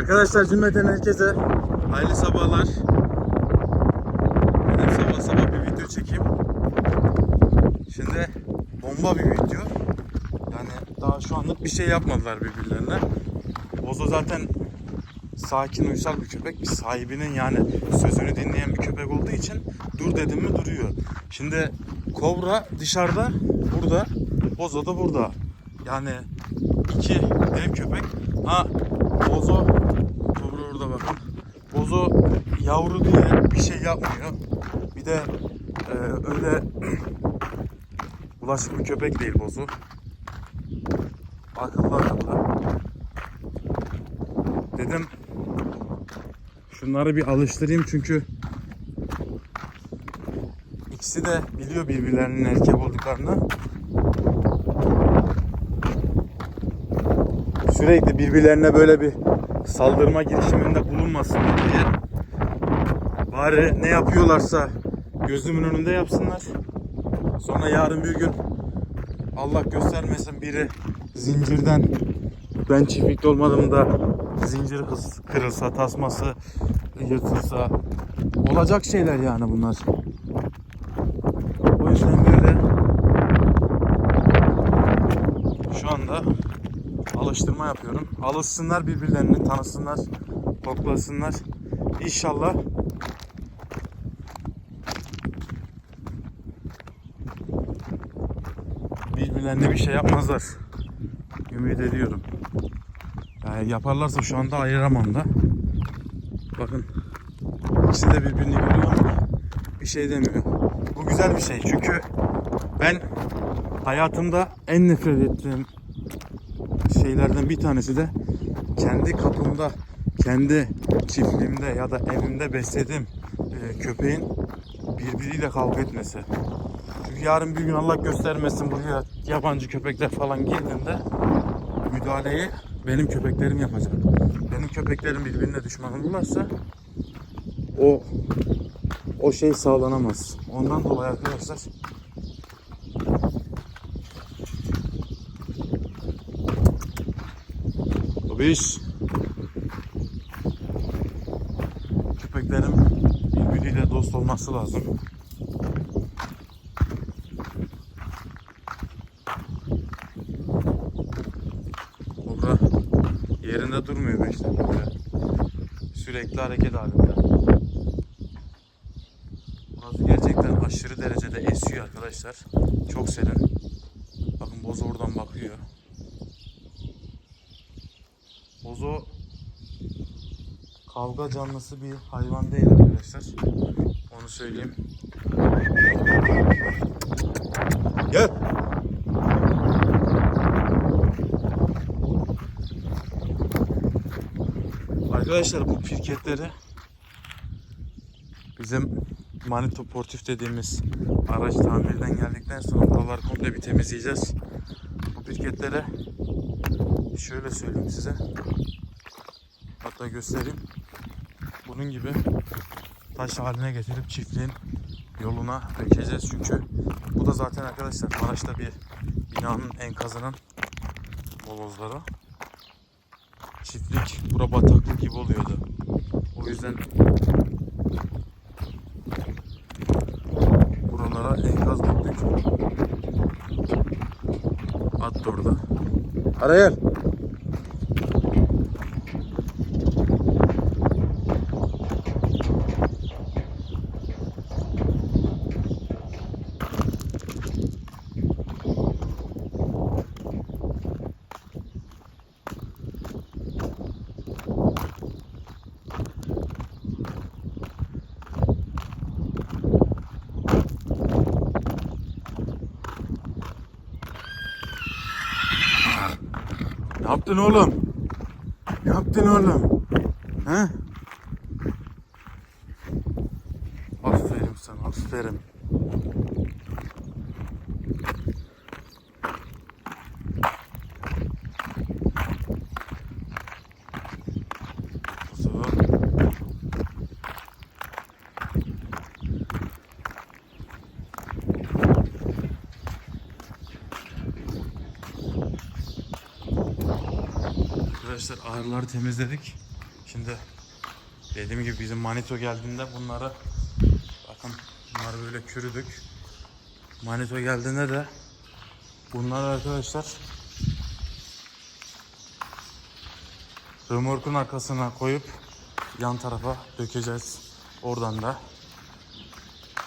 Arkadaşlar cümleten herkese hayırlı sabahlar. Dedim sabah sabah bir video çekeyim. Şimdi bomba bir video. Yani daha şu anlık bir şey yapmadılar birbirlerine. Bozo zaten sakin uysal bir köpek. Bir sahibinin yani sözünü dinleyen bir köpek olduğu için dur dedim mi duruyor. Şimdi kobra dışarıda burada. Bozo da burada. Yani iki dev köpek. Ha Bozo. Bozo yavru diye bir şey yapmıyor. Bir de e, öyle bulaşık bir köpek değil Bozo. Akıllı akıllı. Dedim şunları bir alıştırayım çünkü ikisi de biliyor birbirlerinin erkek olduklarını. Sürekli birbirlerine böyle bir saldırma girişiminde bulunmasınlar diye. Bari ne yapıyorlarsa gözümün önünde yapsınlar. Sonra yarın bir gün Allah göstermesin biri zincirden ben çiftlikte olmadığımda zincir kırılsa, tasması yırtılsa olacak şeyler yani bunlar. O yüzden böyle şu anda alıştırma yapıyorum. Alışsınlar birbirlerini tanısınlar, koklasınlar. İnşallah birbirlerine bir şey yapmazlar. Ümit ediyorum. Yani yaparlarsa şu anda ayıramam da. Bakın ikisi de birbirini görüyor ama bir şey demiyor. Bu güzel bir şey çünkü ben hayatımda en nefret ettiğim şeylerden bir tanesi de kendi kapımda, kendi çiftliğimde ya da evimde beslediğim e, köpeğin birbiriyle kavga etmesi. Yarın bir gün Allah göstermesin buraya yabancı köpekler falan girdiğinde müdahaleyi benim köpeklerim yapacak. Benim köpeklerim birbirine düşman olurlarsa o o şey sağlanamaz. Ondan dolayı arkadaşlar Babiş. Köpeklerim birbiriyle dost olması lazım. Kobra yerinde durmuyor beş dakika. Sürekli hareket halinde. Burası gerçekten aşırı derecede esiyor arkadaşlar. Çok serin. Bakın boz oradan bakıyor. Bozo kavga canlısı bir hayvan değil arkadaşlar. Onu söyleyeyim. Gel. Arkadaşlar bu pirketleri bizim Manito Portif dediğimiz araç tamirden geldikten sonra buraları komple bir temizleyeceğiz. Bu pirketleri şöyle söyleyeyim size. Hatta göstereyim. Bunun gibi taş haline getirip çiftliğin yoluna dökeceğiz çünkü bu da zaten arkadaşlar Maraş'ta bir binanın enkazının molozları. Çiftlik bura bataklık gibi oluyordu. O yüzden buralara enkaz döktük. At da orada. Araya yaptın oğlum? Yaptın oğlum? He? Aferin sana, aferin. Kuzu. Arkadaşlar ahırları temizledik. Şimdi dediğim gibi bizim manito geldiğinde bunları bakın bunları böyle çürüdük. Manito geldiğinde de bunlar arkadaşlar römorkun arkasına koyup yan tarafa dökeceğiz. Oradan da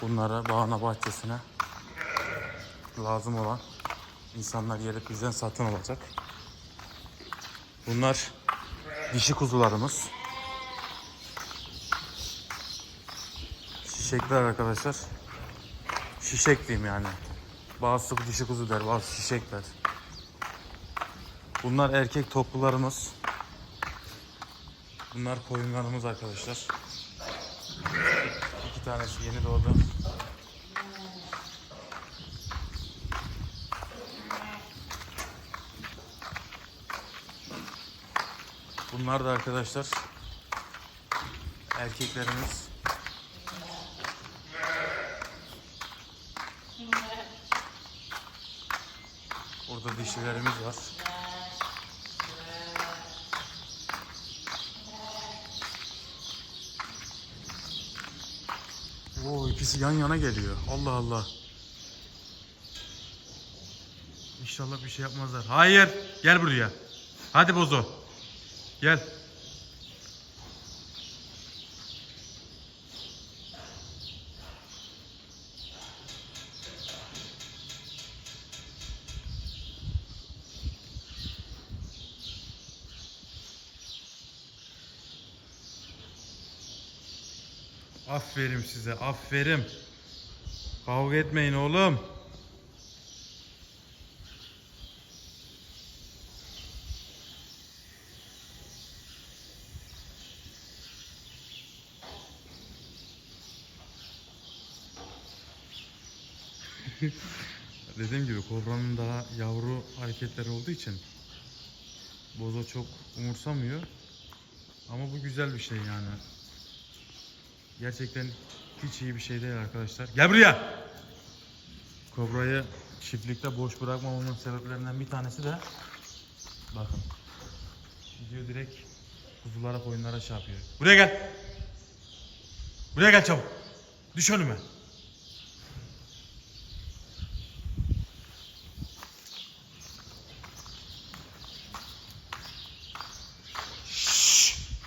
bunları bağına bahçesine lazım olan insanlar gelip bizden satın alacak. Bunlar dişi kuzularımız. Şişekler arkadaşlar. Şişek diyeyim yani. Bazısı dişi kuzu der, bazı şişekler. Bunlar erkek toplularımız. Bunlar koyunlarımız arkadaşlar. İki tanesi yeni doğdu. Bunlar da arkadaşlar erkeklerimiz. Burada dişilerimiz var. Oo ikisi yan yana geliyor. Allah Allah. İnşallah bir şey yapmazlar. Hayır. Gel buraya. Hadi bozo. Gel. Aferin size, aferin. Kavga etmeyin oğlum. Dediğim gibi kobranın daha yavru hareketleri olduğu için bozo çok umursamıyor. Ama bu güzel bir şey yani. Gerçekten hiç iyi bir şey değil arkadaşlar. Gel buraya. Kobrayı çiftlikte boş bırakmamamın sebeplerinden bir tanesi de bakın. Gidiyor direkt kuzulara koyunlara şey yapıyor. Buraya gel. Buraya gel çabuk. Düş önüme.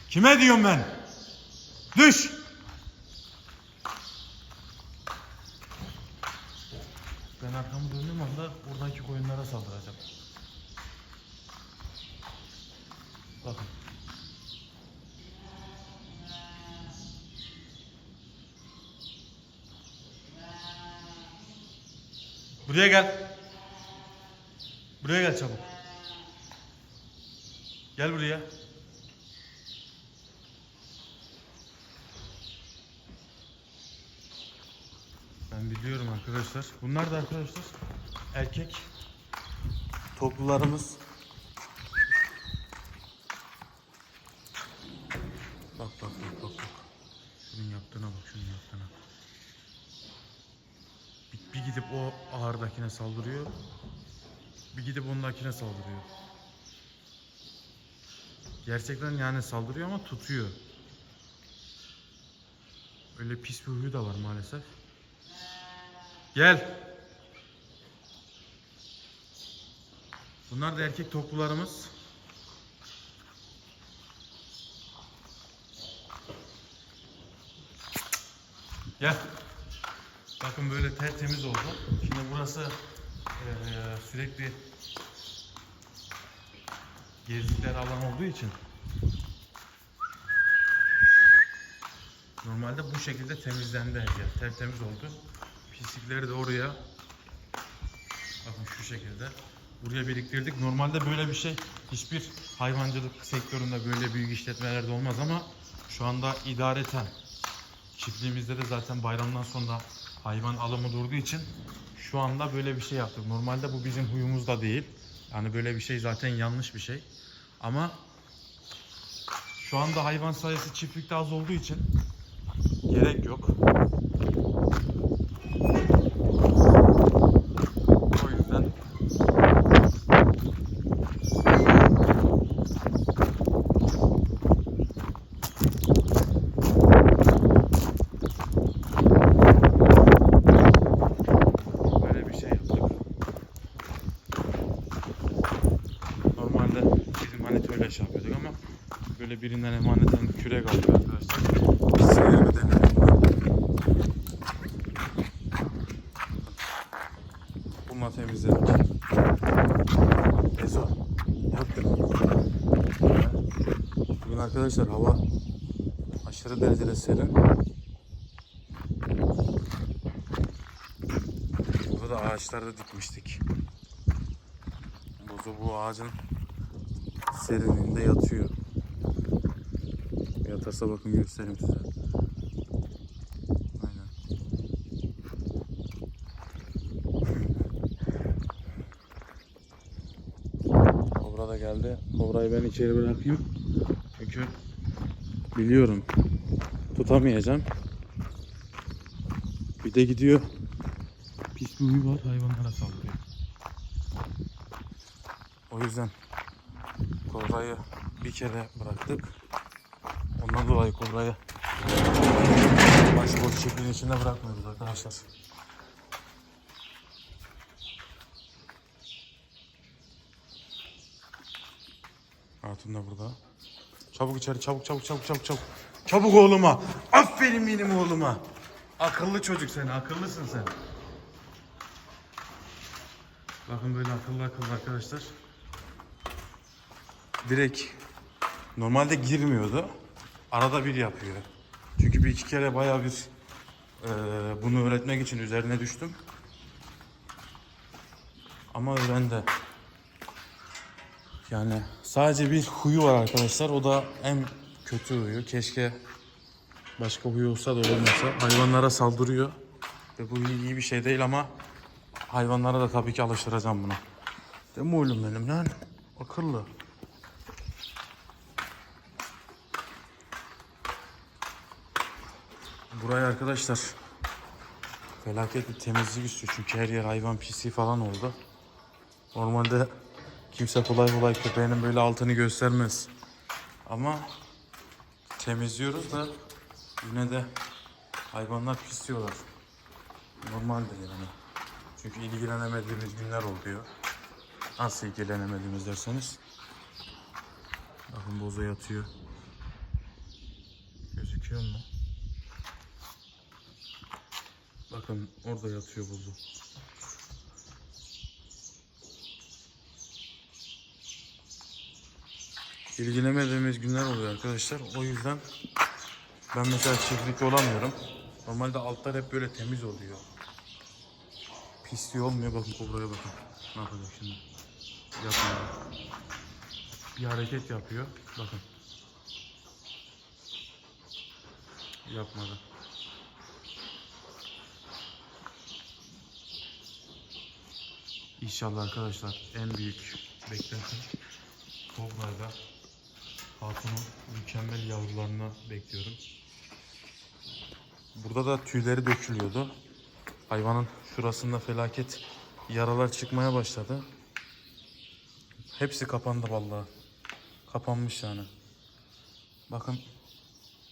Kime diyorum ben? Düş. Ben arkamı döndüğüm anda oradaki koyunlara saldıracağım. Bakın. Buraya gel. Buraya gel çabuk. Gel buraya. Ben biliyorum arkadaşlar. Bunlar da arkadaşlar erkek toplularımız. Bak bak bak bak bak. Şunun yaptığına bak şunun yaptığına. Bir, bir gidip o ağırdakine saldırıyor. Bir gidip ondakine saldırıyor. Gerçekten yani saldırıyor ama tutuyor. Öyle pis bir huyu da var maalesef. Gel. Bunlar da erkek toplularımız. Gel. Bakın böyle tertemiz oldu. Şimdi burası eee, sürekli gezdikleri alan olduğu için normalde bu şekilde temizlendi her yer. Tertemiz oldu. Pislikleri de oraya bakın şu şekilde buraya biriktirdik. Normalde böyle bir şey hiçbir hayvancılık sektöründe böyle büyük işletmelerde olmaz ama şu anda idareten çiftliğimizde de zaten bayramdan sonra hayvan alımı durduğu için şu anda böyle bir şey yaptık. Normalde bu bizim huyumuzda değil. Yani böyle bir şey zaten yanlış bir şey. Ama şu anda hayvan sayısı çiftlikte az olduğu için gerek yok. O yüzden şey yapıyorduk ama böyle birinden emaneten kürek aldık arkadaşlar. Denedik buna. Bununla temizledik. Ezo. Yaptın. Bugün arkadaşlar hava aşırı derecede serin. Burada da dikmiştik. Bozu bu ağacın serinliğinde yatıyor. Yatarsa bakın göstereyim size. Aynen. Kobra da geldi. Kobrayı ben içeri bırakayım. Çünkü biliyorum tutamayacağım. Bir de gidiyor. Pis bir huyu var hayvanlara saldırıyor. O yüzden kobrayı bir kere bıraktık. Ondan dolayı kobrayı başıboş çiftliğin içinde bırakmıyoruz arkadaşlar. Hatun da burada. Çabuk içeri çabuk çabuk çabuk çabuk çabuk. Çabuk oğluma. Aferin benim oğluma. Akıllı çocuk sen akıllısın sen. Bakın böyle akıllı akıllı arkadaşlar. Direkt normalde girmiyordu. Arada bir yapıyor. Çünkü bir iki kere bayağı bir eee, bunu öğretmek için üzerine düştüm. Ama öğrendi. Yani sadece bir huyu var arkadaşlar. O da en kötü huyu. Keşke başka huyu olsa da olmasa. Hayvanlara saldırıyor. Ve bu iyi bir şey değil ama hayvanlara da tabii ki alıştıracağım bunu. Değil mi oğlum benim lan? Akıllı. Burayı arkadaşlar felaket bir temizlik istiyor çünkü her yer hayvan pisliği falan oldu. Normalde kimse kolay kolay köpeğinin böyle altını göstermez. Ama temizliyoruz da yine de hayvanlar pisliyorlar. Normaldir yani. Çünkü ilgilenemediğimiz günler oluyor. Nasıl ilgilenemediğimiz derseniz. Bakın boza yatıyor. Gözüküyor mu? Bakın orada yatıyor bozu. İlgilenemediğimiz günler oluyor arkadaşlar. O yüzden ben mesela çiftlikte olamıyorum. Normalde altlar hep böyle temiz oluyor. Pisliği olmuyor. Bakın kobraya bakın. Ne yapacak şimdi? Yapmıyor. Bir hareket yapıyor. Bakın. Yapmadı. İnşallah arkadaşlar en büyük beklentim Kobra'da Hatun'un mükemmel yavrularını bekliyorum. Burada da tüyleri dökülüyordu. Hayvanın şurasında felaket yaralar çıkmaya başladı. Hepsi kapandı vallahi. Kapanmış yani. Bakın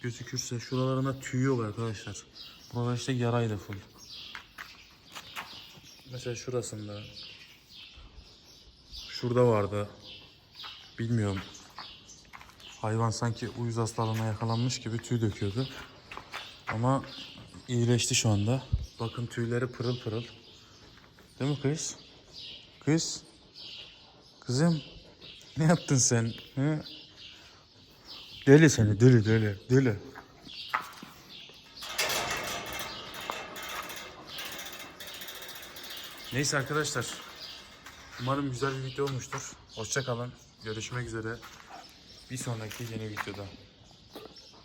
gözükürse şuralarında tüy yok arkadaşlar. Burada işte yaraydı full. Mesela şurasında. Şurada vardı. Bilmiyorum. Hayvan sanki uyuz hastalığına yakalanmış gibi tüy döküyordu. Ama iyileşti şu anda. Bakın tüyleri pırıl pırıl. Değil mi kız? Kız? Kızım? Ne yaptın sen? He? Deli seni, deli deli, deli. Neyse arkadaşlar. Umarım güzel bir video olmuştur. Hoşça kalın. Görüşmek üzere. Bir sonraki yeni videoda.